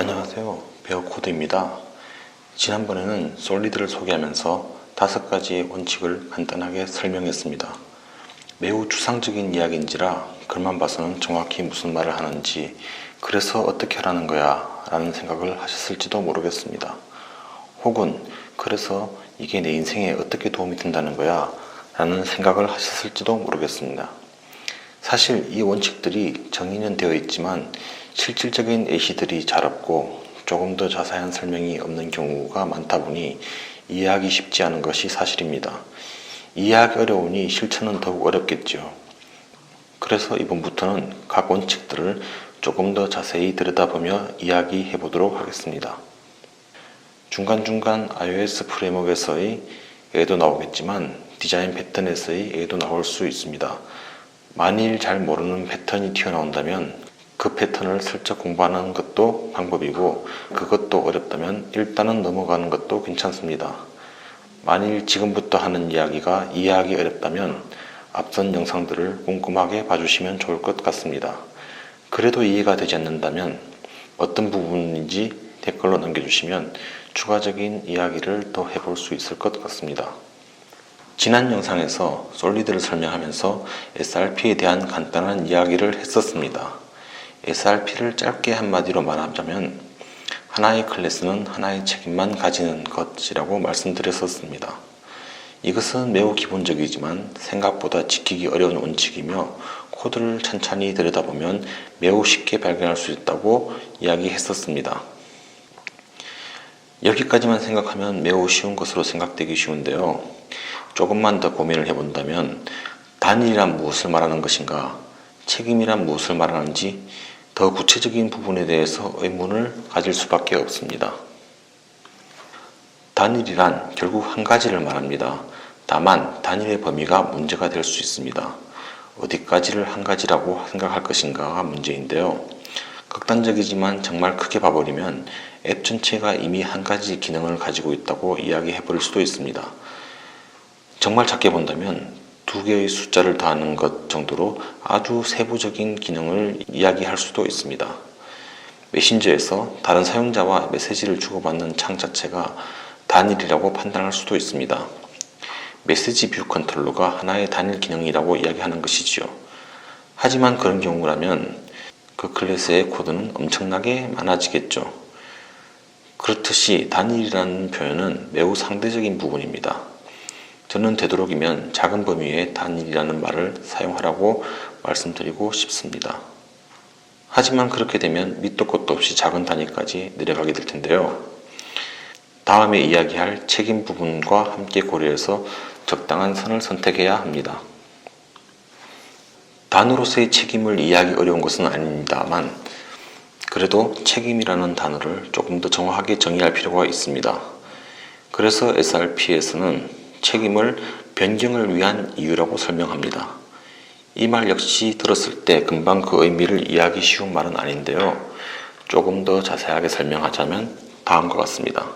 안녕하세요. 베어코드입니다. 지난번에는 솔리드를 소개하면서 다섯 가지의 원칙을 간단하게 설명했습니다. 매우 추상적인 이야기인지라 글만 봐서는 정확히 무슨 말을 하는지 그래서 어떻게 하라는 거야 라는 생각을 하셨을지도 모르겠습니다. 혹은 그래서 이게 내 인생에 어떻게 도움이 된다는 거야 라는 생각을 하셨을지도 모르겠습니다. 사실 이 원칙들이 정의는 되어 있지만 실질적인 예시들이 잘 없고 조금 더 자세한 설명이 없는 경우가 많다 보니 이해하기 쉽지 않은 것이 사실입니다. 이해하기 어려우니 실천은 더욱 어렵겠죠. 그래서 이번부터는 각 원칙들을 조금 더 자세히 들여다보며 이야기해 보도록 하겠습니다. 중간중간 iOS 프레임워크에서의 예도 나오겠지만 디자인 패턴에서의 예도 나올 수 있습니다. 만일 잘 모르는 패턴이 튀어나온다면 그 패턴을 슬쩍 공부하는 것도 방법이고 그것도 어렵다면 일단은 넘어가는 것도 괜찮습니다. 만일 지금부터 하는 이야기가 이해하기 어렵다면 앞선 영상들을 꼼꼼하게 봐주시면 좋을 것 같습니다. 그래도 이해가 되지 않는다면 어떤 부분인지 댓글로 남겨주시면 추가적인 이야기를 더 해볼 수 있을 것 같습니다. 지난 영상에서 솔리드를 설명하면서 SRP에 대한 간단한 이야기를 했었습니다. SRP를 짧게 한마디로 말하자면 하나의 클래스는 하나의 책임만 가지는 것이라고 말씀드렸었습니다. 이것은 매우 기본적이지만 생각보다 지키기 어려운 원칙이며 코드를 천천히 들여다보면 매우 쉽게 발견할 수 있다고 이야기했었습니다. 여기까지만 생각하면 매우 쉬운 것으로 생각되기 쉬운데요. 조금만 더 고민을 해본다면 단일이란 무엇을 말하는 것인가, 책임이란 무엇을 말하는지 더 구체적인 부분에 대해서 의문을 가질 수밖에 없습니다. 단일이란 결국 한 가지를 말합니다. 다만 단일의 범위가 문제가 될 수 있습니다. 어디까지를 한 가지라고 생각할 것인가가 문제인데요. 극단적이지만 정말 크게 봐버리면 앱 전체가 이미 한 가지 기능을 가지고 있다고 이야기해 버릴 수도 있습니다. 정말 작게 본다면 두 개의 숫자를 더하는 것 정도로 아주 세부적인 기능을 이야기할 수도 있습니다. 메신저에서 다른 사용자와 메시지를 주고받는 창 자체가 단일이라고 판단할 수도 있습니다. 메시지 뷰 컨트롤러가 하나의 단일 기능이라고 이야기하는 것이지요. 하지만 그런 경우라면 그 클래스의 코드는 엄청나게 많아지겠죠. 그렇듯이 단일이라는 표현은 매우 상대적인 부분입니다. 저는 되도록이면 작은 범위의 단일이라는 말을 사용하라고 말씀드리고 싶습니다. 하지만 그렇게 되면 밑도 끝도 없이 작은 단위까지 내려가게 될 텐데요. 다음에 이야기할 책임 부분과 함께 고려해서 적당한 선을 선택해야 합니다. 단어로서의 책임을 이해하기 어려운 것은 아닙니다만 그래도 책임이라는 단어를 조금 더 정확하게 정의할 필요가 있습니다. 그래서 SRP에서는 책임을 변경을 위한 이유라고 설명합니다. 이 말 역시 들었을 때 금방 그 의미를 이해하기 쉬운 말은 아닌데요. 조금 더 자세하게 설명하자면 다음과 같습니다.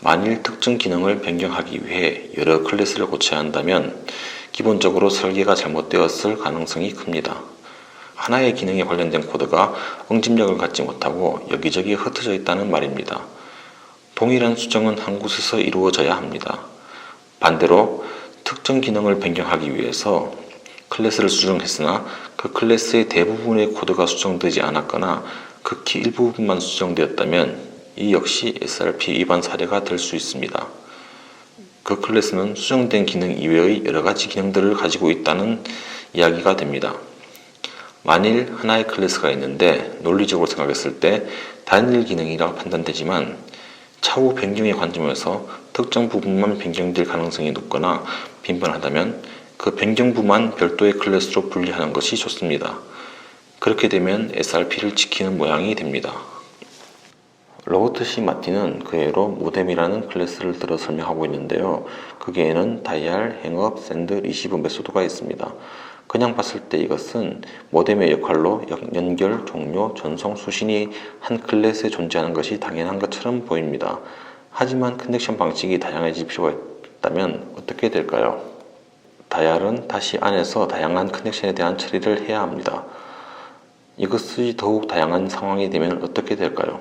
만일 특정 기능을 변경하기 위해 여러 클래스를 고쳐야 한다면 기본적으로 설계가 잘못되었을 가능성이 큽니다. 하나의 기능에 관련된 코드가 응집력을 갖지 못하고 여기저기 흩어져 있다는 말입니다. 동일한 수정은 한 곳에서 이루어져야 합니다. 반대로 특정 기능을 변경하기 위해서 클래스를 수정했으나 그 클래스의 대부분의 코드가 수정되지 않았거나 극히 일부분만 수정되었다면 이 역시 SRP 위반 사례가 될 수 있습니다. 그 클래스는 수정된 기능 이외의 여러 가지 기능들을 가지고 있다는 이야기가 됩니다. 만일 하나의 클래스가 있는데 논리적으로 생각했을 때 단일 기능이라고 판단되지만 차후 변경의 관점에서 특정 부분만 변경될 가능성이 높거나 빈번하다면 그 변경부만 별도의 클래스로 분리하는 것이 좋습니다. 그렇게 되면 SRP를 지키는 모양이 됩니다. 로버트 C. 마틴은 그 예로 모뎀이라는 클래스를 들어 설명하고 있는데요. 거기에는 다이얼, 행업, 샌드, 리시브 메소드가 있습니다. 그냥 봤을 때 이것은 모뎀의 역할로 연결, 종료, 전송, 수신이 한 클래스에 존재하는 것이 당연한 것처럼 보입니다. 하지만 커넥션 방식이 다양해질 필요가 있다면 어떻게 될까요? 다이얼은 다시 안에서 다양한 커넥션에 대한 처리를 해야 합니다. 이것이 더욱 다양한 상황이 되면 어떻게 될까요?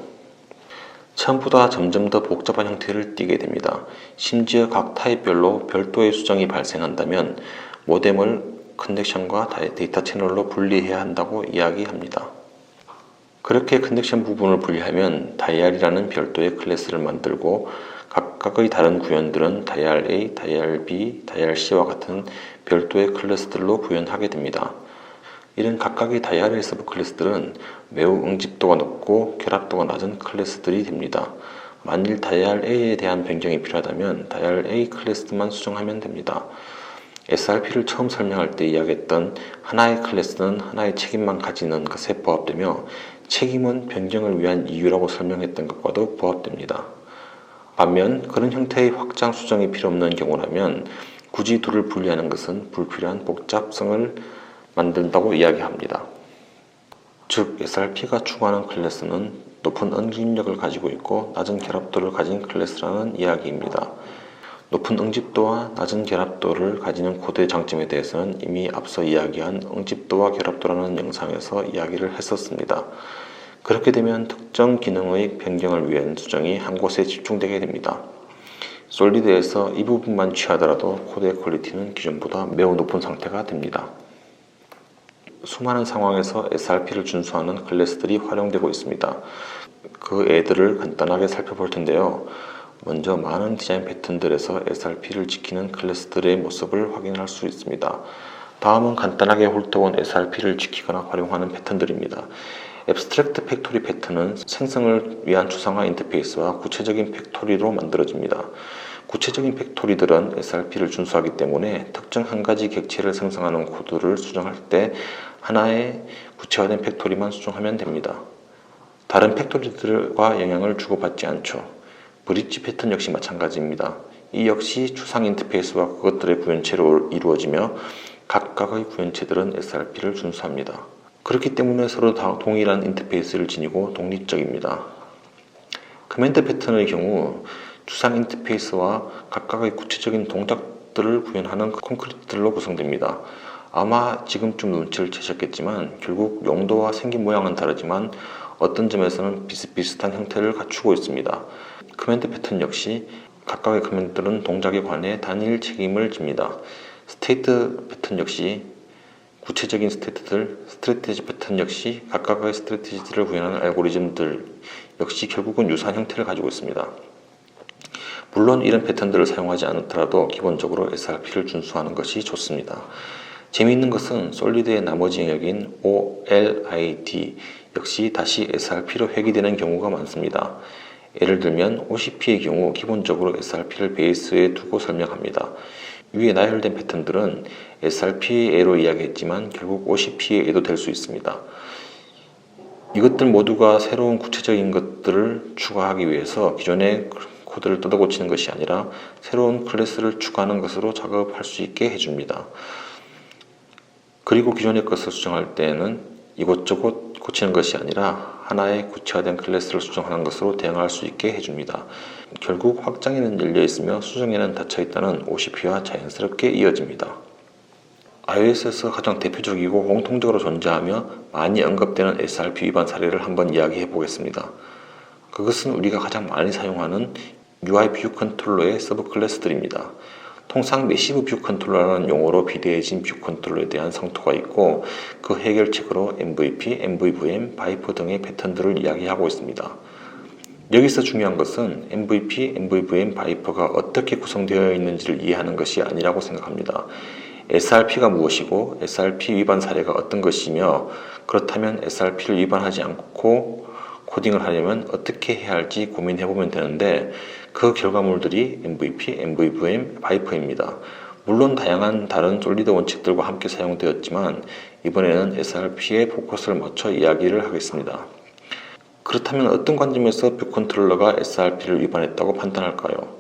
처음보다 점점 더 복잡한 형태를 띠게 됩니다. 심지어 각 타입별로 별도의 수정이 발생한다면 모뎀을 커넥션과 데이터 채널로 분리해야 한다고 이야기합니다. 그렇게 커넥션 부분을 분리하면 다이알이라는 별도의 클래스를 만들고 각각의 다른 구현들은 다이알 A, 다이알 B, 다이알 C와 같은 별도의 클래스들로 구현하게 됩니다. 이런 각각의 다이알의 서브 클래스들은 매우 응집도가 높고 결합도가 낮은 클래스들이 됩니다. 만일 다이알 A에 대한 변경이 필요하다면 다이알 A 클래스만 수정하면 됩니다. SRP를 처음 설명할 때 이야기했던 하나의 클래스는 하나의 책임만 가지는 것에 부합되며 책임은 변경을 위한 이유라고 설명했던 것과도 부합됩니다. 반면 그런 형태의 확장 수정이 필요 없는 경우라면 굳이 둘을 분리하는 것은 불필요한 복잡성을 만든다고 이야기합니다. 즉 SRP가 추구하는 클래스는 높은 응집력을 가지고 있고 낮은 결합도를 가진 클래스라는 이야기입니다. 높은 응집도와 낮은 결합도를 가지는 코드의 장점에 대해서는 이미 앞서 이야기한 응집도와 결합도라는 영상에서 이야기를 했었습니다. 그렇게 되면 특정 기능의 변경을 위한 수정이 한 곳에 집중되게 됩니다. 솔리드에서 이 부분만 취하더라도 코드의 퀄리티는 기존보다 매우 높은 상태가 됩니다. 수많은 상황에서 SRP를 준수하는 클래스들이 활용되고 있습니다. 그 애들을 간단하게 살펴볼 텐데요. 먼저 많은 디자인 패턴들에서 SRP를 지키는 클래스들의 모습을 확인할 수 있습니다. 다음은 간단하게 훑어본 SRP를 지키거나 활용하는 패턴들입니다. 앱스트랙트 팩토리 패턴은 생성을 위한 추상화 인터페이스와 구체적인 팩토리로 만들어집니다. 구체적인 팩토리들은 SRP를 준수하기 때문에 특정 한 가지 객체를 생성하는 코드를 수정할 때 하나의 구체화된 팩토리만 수정하면 됩니다. 다른 팩토리들과 영향을 주고받지 않죠. 브릿지 패턴 역시 마찬가지입니다. 이 역시 추상 인터페이스와 그것들의 구현체로 이루어지며 각각의 구현체들은 SRP를 준수합니다. 그렇기 때문에 서로 다 동일한 인터페이스를 지니고 독립적입니다. 커맨드 패턴의 경우 추상 인터페이스와 각각의 구체적인 동작들을 구현하는 콘크리트들로 구성됩니다. 아마 지금쯤 눈치를 채셨겠지만 결국 용도와 생긴 모양은 다르지만 어떤 점에서는 비슷비슷한 형태를 갖추고 있습니다. 커맨드 패턴 역시 각각의 커맨드들은 동작에 관해 단일 책임을 집니다. 스테이트 패턴 역시 구체적인 스테이트들, 스트레티지 패턴 역시 각각의 스트레티지들을 구현하는 알고리즘들 역시 결국은 유사한 형태를 가지고 있습니다. 물론 이런 패턴들을 사용하지 않더라도 기본적으로 SRP를 준수하는 것이 좋습니다. 재미있는 것은 솔리드의 나머지 영역인 OLID 역시 다시 SRP로 회귀되는 경우가 많습니다. 예를 들면 OCP의 경우 기본적으로 SRP를 베이스에 두고 설명합니다. 위에 나열된 패턴들은 SRPA로 이야기했지만 결국 OCPA도 될 수 있습니다. 이것들 모두가 새로운 구체적인 것들을 추가하기 위해서 기존의 코드를 뜯어고치는 것이 아니라 새로운 클래스를 추가하는 것으로 작업할 수 있게 해줍니다. 그리고 기존의 것을 수정할 때에는 이곳저곳 고치는 것이 아니라 하나의 구체화된 클래스를 수정하는 것으로 대응할 수 있게 해줍니다. 결국 확장에는 열려 있으며 수정에는 닫혀 있다는 OCP와 자연스럽게 이어집니다. iOS에서 가장 대표적이고 공통적으로 존재하며 많이 언급되는 SRP 위반 사례를 한번 이야기해 보겠습니다. 그것은 우리가 가장 많이 사용하는 UI 뷰 컨트롤러의 서브 클래스들입니다. 통상 매시브 뷰 컨트롤러라는 용어로 비대해진 뷰 컨트롤러에 대한 성토가 있고 그 해결책으로 MVP, MVVM, 바이퍼 등의 패턴들을 이야기하고 있습니다. 여기서 중요한 것은 MVP, MVVM, 바이퍼가 어떻게 구성되어 있는지를 이해하는 것이 아니라고 생각합니다. SRP가 무엇이고 SRP 위반 사례가 어떤 것이며 그렇다면 SRP를 위반하지 않고 코딩을 하려면 어떻게 해야 할지 고민해 보면 되는데 그 결과물들이 MVP, MVVM, 바이퍼입니다. 물론 다양한 다른 솔리드 원칙들과 함께 사용되었지만 이번에는 SRP에 포커스를 맞춰 이야기를 하겠습니다. 그렇다면 어떤 관점에서 뷰 컨트롤러가 SRP를 위반했다고 판단할까요?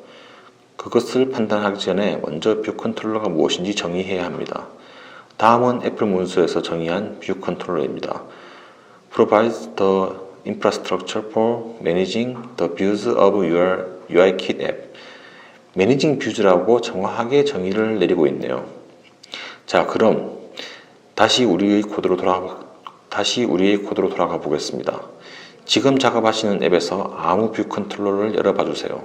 그것을 판단하기 전에 먼저 뷰 컨트롤러가 무엇인지 정의해야 합니다. 다음은 애플 문서에서 정의한 뷰 컨트롤러입니다. provides the infrastructure for managing the views of your UIKit 앱. 매니징 뷰즈라고 정확하게 정의를 내리고 있네요. 자, 그럼 다시 우리의 코드로 돌아가 다시 우리의 코드로 돌아가 보겠습니다. 지금 작업하시는 앱에서 아무 뷰 컨트롤러를 열어봐 주세요.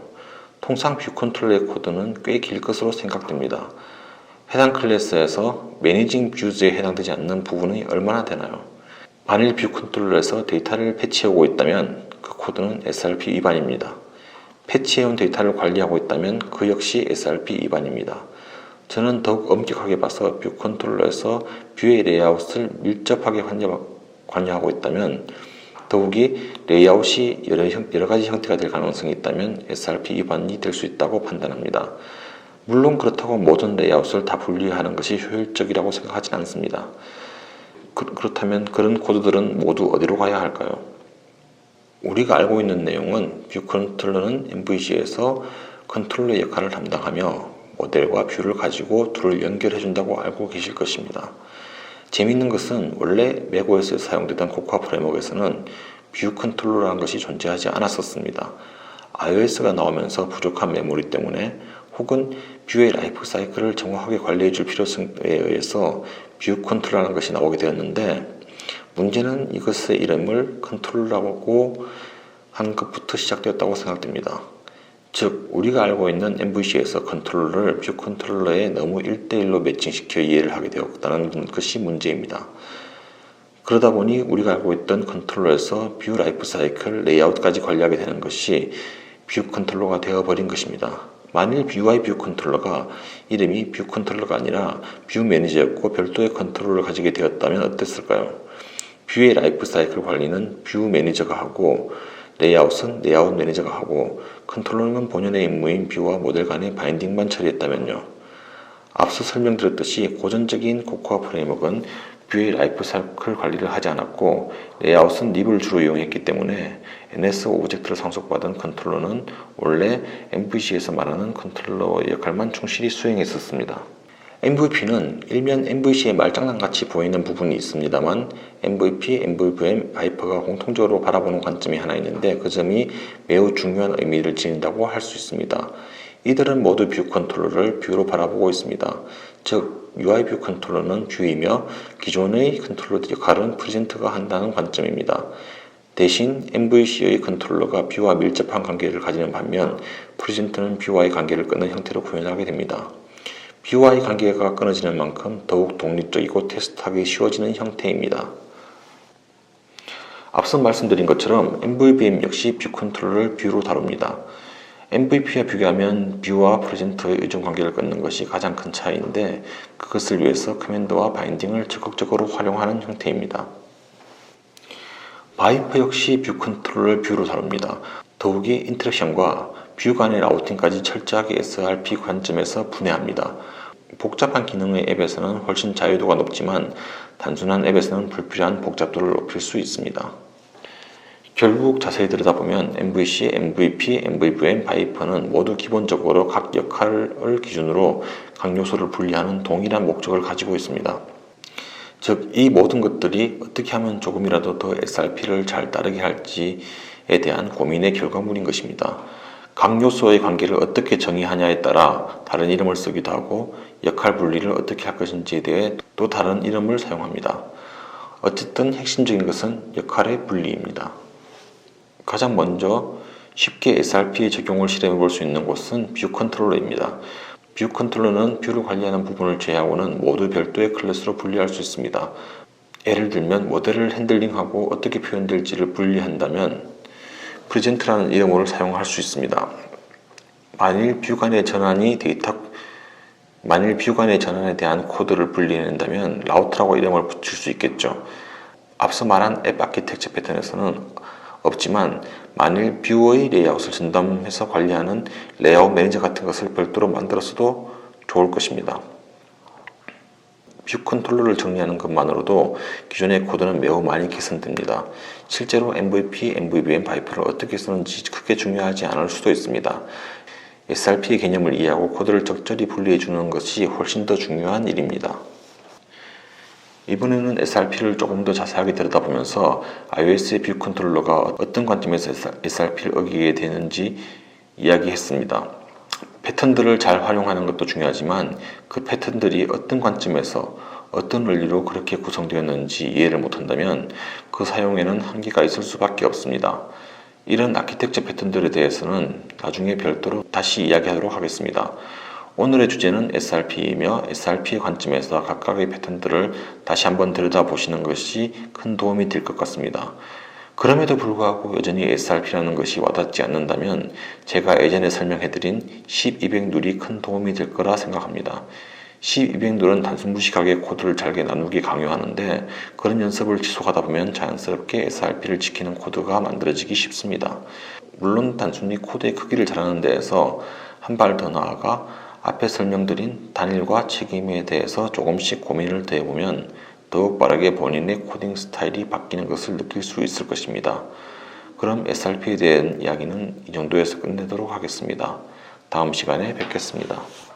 통상 뷰 컨트롤러의 코드는 꽤 길 것으로 생각됩니다. 해당 클래스에서 매니징 뷰즈에 해당되지 않는 부분이 얼마나 되나요? 만일 뷰 컨트롤러에서 데이터를 패치하고 있다면 그 코드는 SRP 위반입니다. 패치해온 데이터를 관리하고 있다면 그 역시 SRP 위반입니다. 저는 더욱 엄격하게 봐서 뷰 컨트롤러에서 뷰의 레이아웃을 밀접하게 관여, 관여하고 있다면 더욱이 레이아웃이 여러, 형, 여러 가지 형태가 될 가능성이 있다면 SRP 위반이 될 수 있다고 판단합니다. 물론 그렇다고 모든 레이아웃을 다 분리하는 것이 효율적이라고 생각하지 않습니다. 그, 그렇다면 그런 코드들은 모두 어디로 가야 할까요? 우리가 알고 있는 내용은 뷰 컨트롤러는 MVC에서 컨트롤러 역할을 담당하며 모델과 뷰를 가지고 둘을 연결해 준다고 알고 계실 것입니다. 재미있는 것은 원래 맥OS에 사용되던 코코아 프레임워크에서는 뷰 컨트롤러라는 것이 존재하지 않았었습니다. iOS가 나오면서 부족한 메모리 때문에 혹은 뷰의 라이프 사이클을 정확하게 관리해 줄 필요성에 의해서 뷰 컨트롤러라는 것이 나오게 되었는데 문제는 이것의 이름을 컨트롤러라고 한 것부터 시작되었다고 생각됩니다. 즉 우리가 알고 있는 MVC에서 컨트롤러를 뷰 컨트롤러에 너무 1대1로 매칭시켜 이해를 하게 되었다는 것이 문제입니다. 그러다 보니 우리가 알고 있던 컨트롤러에서 뷰 라이프 사이클 레이아웃까지 관리하게 되는 것이 뷰 컨트롤러가 되어버린 것입니다. 만일 UI 뷰 컨트롤러가 이름이 뷰 컨트롤러가 아니라 뷰 매니저였고 별도의 컨트롤러를 가지게 되었다면 어땠을까요? 뷰의 라이프 사이클 관리는 뷰 매니저가 하고 레이아웃은 레이아웃 매니저가 하고 컨트롤러는 본연의 임무인 뷰와 모델 간의 바인딩만 처리했다면요. 앞서 설명드렸듯이 고전적인 코코아 프레임워크는 뷰의 라이프 사이클 관리를 하지 않았고 레이아웃은 립을 주로 이용했기 때문에 NS 오브젝트를 상속받은 컨트롤러는 원래 MVC에서 말하는 컨트롤러 역할만 충실히 수행했었습니다. MVP는 일면 MVC의 말장난같이 보이는 부분이 있습니다만 MVP, MVVM, 바이퍼가 공통적으로 바라보는 관점이 하나 있는데 그 점이 매우 중요한 의미를 지닌다고 할 수 있습니다. 이들은 모두 뷰 컨트롤러를 뷰로 바라보고 있습니다. 즉 UI 뷰 컨트롤러는 뷰이며 기존의 컨트롤러 역할은 프레젠트가 한다는 관점입니다. 대신 MVC의 컨트롤러가 뷰와 밀접한 관계를 가지는 반면 프레젠트는 뷰와의 관계를 끊는 형태로 구현하게 됩니다. 뷰와의 관계가 끊어지는 만큼 더욱 독립적이고 테스트하기 쉬워지는 형태입니다. 앞서 말씀드린 것처럼 MVVM 역시 뷰 컨트롤을 뷰로 다룹니다. MVP와 비교하면 뷰와 프레젠터의 의존 관계를 끊는 것이 가장 큰 차이인데 그것을 위해서 커맨드와 바인딩을 적극적으로 활용하는 형태입니다. 바이퍼 역시 뷰 컨트롤을 뷰로 다룹니다. 더욱이 인터랙션과 뷰 간의 라우팅까지 철저하게 SRP 관점에서 분해합니다. 복잡한 기능의 앱에서는 훨씬 자유도가 높지만 단순한 앱에서는 불필요한 복잡도를 높일 수 있습니다. 결국 자세히 들여다보면 MVC, MVP, MVVM, 바이퍼는 모두 기본적으로 각 역할을 기준으로 각 요소를 분리하는 동일한 목적을 가지고 있습니다. 즉, 이 모든 것들이 어떻게 하면 조금이라도 더 SRP를 잘 따르게 할지에 대한 고민의 결과물인 것입니다. 각 요소의 관계를 어떻게 정의하냐에 따라 다른 이름을 쓰기도 하고 역할 분리를 어떻게 할 것인지에 대해 또 다른 이름을 사용합니다. 어쨌든 핵심적인 것은 역할의 분리입니다. 가장 먼저 쉽게 SRP의 적용을 실험해 볼 수 있는 곳은 뷰 컨트롤러입니다. 뷰 컨트롤러는 뷰를 관리하는 부분을 제외하고는 모두 별도의 클래스로 분리할 수 있습니다. 예를 들면 모델을 핸들링하고 어떻게 표현될지를 분리한다면 프레젠트라는 이름을 사용할 수 있습니다. 만일 뷰 간의 전환이 데이터 만일 뷰 간의 전환에 대한 코드를 분리해낸다면 라우트라고 이름을 붙일 수 있겠죠. 앞서 말한 앱 아키텍처 패턴에서는 없지만 만일 뷰의 레이아웃을 전담해서 관리하는 레이아웃 매니저 같은 것을 별도로 만들었어도 좋을 것입니다. 뷰 컨트롤러를 정리하는 것만으로도 기존의 코드는 매우 많이 개선됩니다. 실제로 MVP, MVVM 바이퍼를 어떻게 쓰는지 크게 중요하지 않을 수도 있습니다. SRP의 개념을 이해하고 코드를 적절히 분리해 주는 것이 훨씬 더 중요한 일입니다. 이번에는 SRP를 조금 더 자세하게 들여다보면서 iOS의 뷰 컨트롤러가 어떤 관점에서 SRP를 어기게 되는지 이야기했습니다. 패턴들을 잘 활용하는 것도 중요하지만 그 패턴들이 어떤 관점에서 어떤 원리로 그렇게 구성되었는지 이해를 못한다면 그 사용에는 한계가 있을 수밖에 없습니다. 이런 아키텍처 패턴들에 대해서는 나중에 별도로 다시 이야기하도록 하겠습니다. 오늘의 주제는 SRP이며 SRP의 관점에서 각각의 패턴들을 다시 한번 들여다보시는 것이 큰 도움이 될 것 같습니다. 그럼에도 불구하고 여전히 SRP라는 것이 와닿지 않는다면 제가 예전에 설명해드린 1200 룰이 큰 도움이 될 거라 생각합니다. 1200룰은 단순 무식하게 코드를 잘게 나누기 강요하는데 그런 연습을 지속하다 보면 자연스럽게 SRP를 지키는 코드가 만들어지기 쉽습니다. 물론 단순히 코드의 크기를 잘하는 데에서 한 발 더 나아가 앞에 설명드린 단일과 책임에 대해서 조금씩 고민을 더 해보면 더욱 빠르게 본인의 코딩 스타일이 바뀌는 것을 느낄 수 있을 것입니다. 그럼 SRP에 대한 이야기는 이 정도에서 끝내도록 하겠습니다. 다음 시간에 뵙겠습니다.